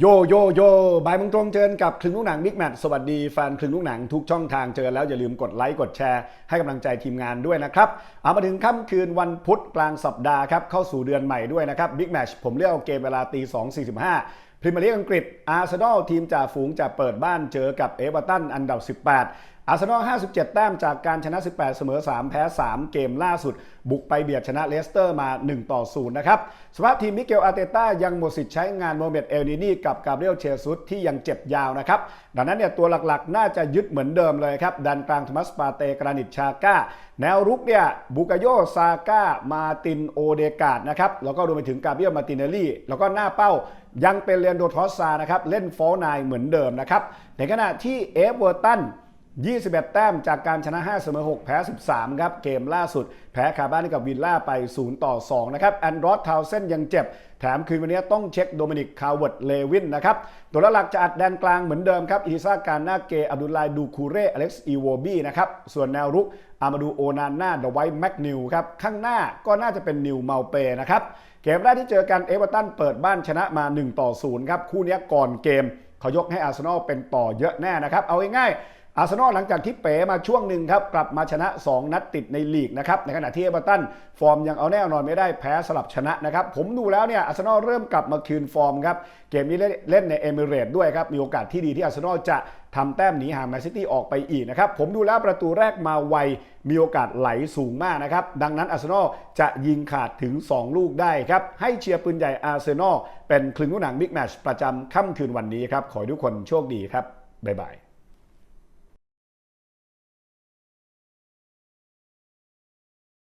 โยโยโยบายมังตรงเจอกับคลึงลูกหนังบิ๊กแมทสวัสดีแฟนคลึงลูกหนังทุกช่องทางเจอแล้วอย่าลืมกดไลค์กดแชร์ให้กำลังใจทีมงานด้วยนะครับ เอามาถึงค่ำคืนวันพุธกลางสัปดาห์ครับเข้าสู่เดือนใหม่ด้วยนะครับบิ๊กแมทผมเลือกเอาเกมเวลาตี2 45พรีเมียร์ลีกอังกฤษอาร์เซนอลทีมจ่าฝูงจะเปิดบ้านเจอกับเอเวอร์ตันอันดับ 18 อาร์เซนอล 57 แต้มจากการชนะ 18 เสมอ 3 แพ้ 3 เกมล่าสุด บุกไปเบียดชนะเลสเตอร์มา 1 ต่อ 0 นะครับ สภาพทีมมิเกลอาร์เตต้ายังหมดสิทธิ์ใช้งานโมเมดเอลนินี่กับกาเบรียลเชซุสที่ยังเจ็บยาวนะครับ ดังนั้นเนี่ยตัวหลักๆ น่าจะยึดเหมือนเดิมเลยครับดันกลางโทมัสปาเตกรานิตชาก้า แนวรุกเนี่ยบุกโยซาก้ามาตินโอเดกาดนะครับแล้วก็รวมไปถึงกาเบรียลมาตินเนลลี่แล้วก็หน้าเป้ายังเป็นเรียนโดทอสซานะครับเล่นฟอลนายเหมือนเดิมนะครับในขณะที่เอเวอร์ตัน 21 แต้มจากการชนะ 5 เสมอ 6 แพ้ 13 ครับ เกมล่าสุด แพ้คาบ้านกับวิลล่าไป 0 ต่อ 2 นะครับ แอนดรอสทาวเซนยังเจ็บ แถมคืนวันนี้ต้องเช็คโดมินิก คาวเวิร์ด เลวินนะครับ ตัวหลักจะอัดแดนกลางเหมือนเดิมครับ อิทิซาการนาเก อับดุลไลดูคูเร่ อเล็กซ์ อีโวบีนะครับ ส่วนแนวรุก อามาดูโอนาน่าเดไวท์แมกนิวครับ ข้างหน้าก็น่าจะเป็นนิวเมาเปนะครับ เกมแรกที่เจอกันเอเวอร์ตันเปิดบ้านชนะมา 1 ต่อ 0 ครับ คู่นี้ก่อนเกมเขายกให้อาร์เซนอลเป็นต่อเยอะแน่นะครับ เอาง่ายๆ อาร์เซนอลหลังจากที่เป๋มาช่วงหนึ่งครับกลับมาชนะ 2 นัดติดในลีกนะครับในขณะที่เอเวอร์ตันฟอร์มยังเอาแน่นอนไม่ได้แพ้สลับชนะนะครับผมดูแล้วเนี่ยอาร์เซนอลเริ่มกลับมาคืนฟอร์มครับเกมนี้เล่นในเอมิเรตด้วยครับมีโอกาสที่ดีที่อาร์เซนอลจะทำแต้มหนีห่างแมนซิตี้ออกไปอีกนะครับผมดูแล้วประตูแรกมาไวมีโอกาสไหลสูงมากนะครับดังนั้นอาร์เซนอลจะยิงขาดถึง 2 ลูกได้ครับให้เชียร์ปืนใหญ่อาร์เซนอลเป็นคลึงลูกหนังบิ๊กแมชประจำค่ำคืนวันนี้ครับขอให้ทุกคนโชคดีครับบ๊ายบาย